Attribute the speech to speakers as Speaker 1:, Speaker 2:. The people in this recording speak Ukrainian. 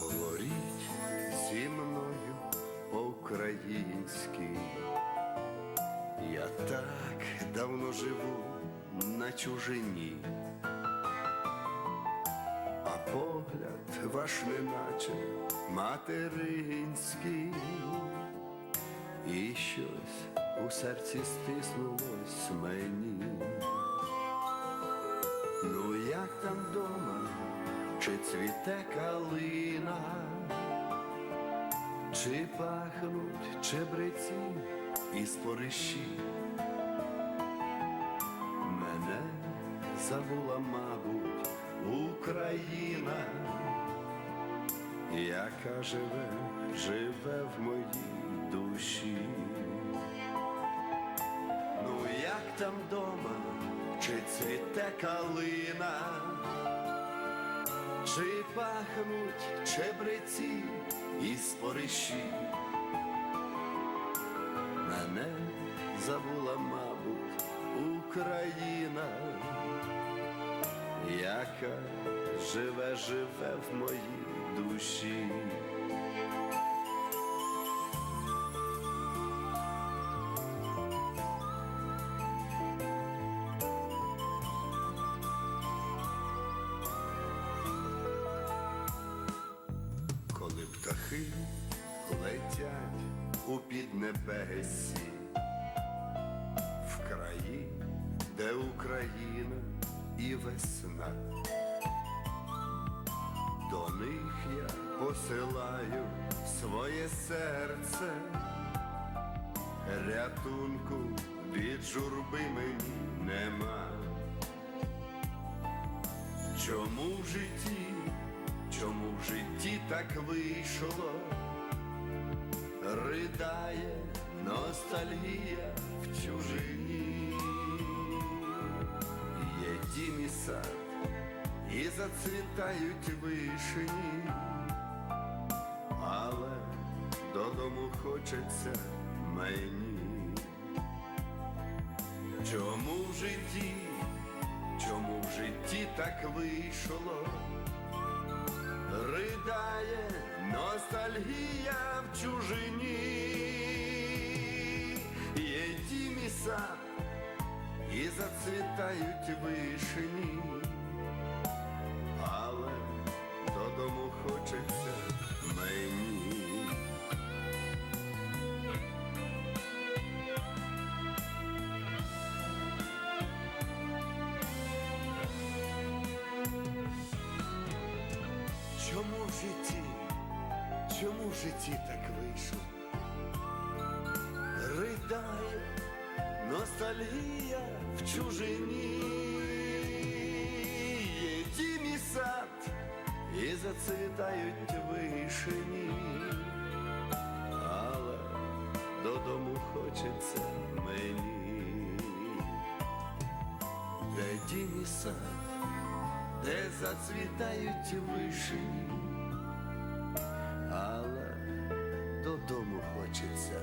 Speaker 1: Говоріть зі мною по-українськи. Я так давно живу на чужині, а погляд ваш неначе материнський, і щось у серці стиснулось мені. Ну як там дома, чи цвіте калина, чи пахнуть чебреці і спорищі? Мене забула, мабуть, Україна, яка живе, живе в моїй душі. Ну як там дома, чи цвіте калина, чи пахнуть чебреці і спорищі? Мене забула, мабуть, Україна, яка живе, живе в моїй душі. Птахи летять у піднебесі, в краї, де Україна і весна, до них я посилаю своє серце, рятунку від журби мені нема. Чому в житті, чому в житті так вийшло? Ридає ностальгія в чужині, є дім і сад, і зацвітають вишені, але додому хочеться мені. Чому в житті? Чому в житті так вийшло? Ридає ностальгія в чужині, є дім і і зацвітають вишені, але додому хочеться Чому в житті, чому в житті так вийшло? Ридає ностальгія в чужині, є дім і сад, і зацвітають вишені, але додому хочеться мені, де дім і сад, де зацвітають вишені, але додому хочеться.